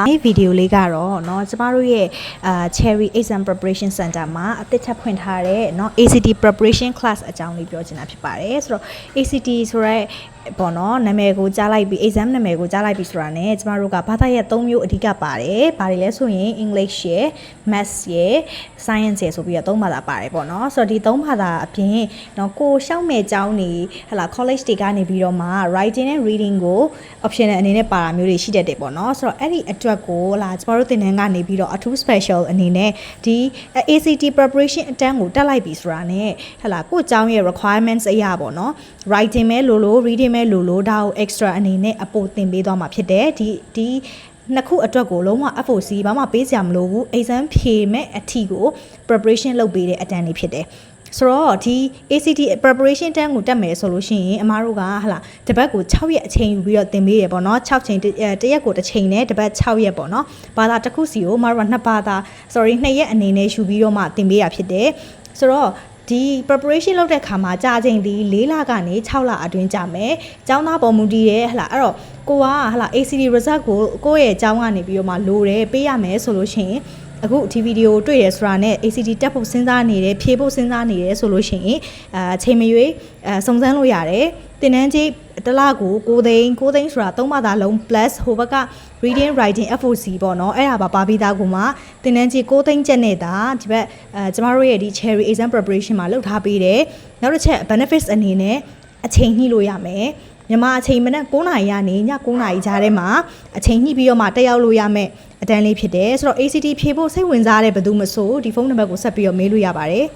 ဒီဗီဒီယိုလေးကတော့เนาะကျမတို့ရဲ့အာ Cherry Exam Preparation Center မှာအသစ်ထပ်ဖွင့်ထားတဲ့เนาะ ACT Preparation Class အကြောင်းလေးပြောချင်တာဖြစ်ပါတယ်ဆိုတော့ ACT ဆိုရဲပေါ့နော်နာမည်ကိုကြားလိုက်ပြီး exam နာမည်ကိုကြားလိုက်ပြီးဆိုတာ ਨੇ ကျမတို့ကဘာသာရပ်၃မျိုးအဓိကပါတယ်။ဘာတွေလဲဆိုရင် English ရယ် Maths ရယ် Science ရယ်ဆိုပြီးတော့၃ဘာသာပါတယ်ပေါ့နော်။ဆိုတော့ဒီ၃ဘာသာအပြင်နော်ကိုရှောက်မဲ့အကြောင်းနေဟလာ college တွေကနေပြီးတော့မှ writing နဲ့ reading ကို optional အနေနဲ့ပါတာမျိုးတွေရှိတတ်တယ်ပေါ့နော်။ဆိုတော့အဲ့ဒီအ တွက်ကိုဟလာကျမတို့သင်တန်းကနေပြီးတော့အထူး special အနေနဲ့ဒီ ACT preparation အတန်းကိုတက်လိုက်ပြီဆိုတာ ਨੇ ဟလာကိုအကြောင်းရဲ့ requirements အရာပေါ့နော်။ writing ပဲလို့လို့ reading ပဲလို့လို့ဒါကို extra အနေနဲ့အပိုသင်ပေးသွားမှာဖြစ်တယ်ဒီဒီနှစ်ခုအတွက်ကိုလုံးဝ FOC ဘာမှပေးစရာမလိုဘူး exam ဖြေမဲ့အထီကို preparation လုပ်ပေးတဲ့အတန်းလေးဖြစ်တယ် ဆိုတော့ဒီ ACT preparation တန်းကိုတက်မယ်ဆိုလို့ရှိရင်အမားတို့ကဟလာတပတ်ကို6ရက်အချိန်ယူပြီးတော့သင်ပေးရပေါ့နော်6ချိန်တစ်အဲတစ်ရက်ကိုတစ်ချိန်နဲ့တပတ်6ရက်ပေါ့နော်ဘာသာတစ်ခုစီကိုအမားတို့ကနှစ်ဘာသာ sorry 2ရက်အနေနဲ့ယူပြီးတော့မှသင်ပေးရဖြစ်တယ်ဆိုတော့ဒီ preparation လုပ်တဲ့ခါမှာကြာချိန်ဒီ၄လကနေ6လအတွင်းကြာမယ်။ကျောင်းသားပေါ်မူတည်ရဲဟလာအဲ့တော့ကိုကဟလာ ACD result ကိုကိုယ့်ရဲ့ကျောင်းကနေပြီးတော့မှလိုတယ်ပေးရမယ်ဆိုလို့ရှိရင် အခုဒီဗီဒီယိုတွေ့ရဆိုတာနဲ့ ACD တက်ဖို့စဉ်းစားနေတယ်ဖြေဖို့စဉ်းစားနေတယ်ဆိုလို့ရှိရင်အာချိန်မရွေးအဲစုံစမ်းလို့ရတယ်။တင်တန်းကြီးတစ်လကို6သိန်း6သိန်းဆိုတာသုံးဘာသာလုံး plus ဟိုဘက်က reading writing FOC ပေါ့နော်အဲ့ဒါပါပါပြီးသားကိုမှတင်တန်းကြီး6သိန်းကျက်နေတာဒီဘက်အဲကျမတို့ရဲ့ဒီ cherry exam preparation မှာလုပ်ထားပေးတယ်နောက်တစ်ချက် benefits အနေနဲ့အချိန်ညှိလို့ရမယ်မြန်မာအချိန်မနက်9:00နာရီကနေည9:00နာရီကြားထဲမှာအချိန်ညှိပြီးတော့မှတက်ရောက်လို့ရမယ် အတန်းလေးဖြစ်တယ်ဆိုတော့ ACT ဖြေဖို့စိတ်ဝင်စားတဲ့ဘယ်သူမဆိုဒီဖုန်းနံပါတ်ကိုဆက်ပြီးတော့မေးလို့ရပါတယ်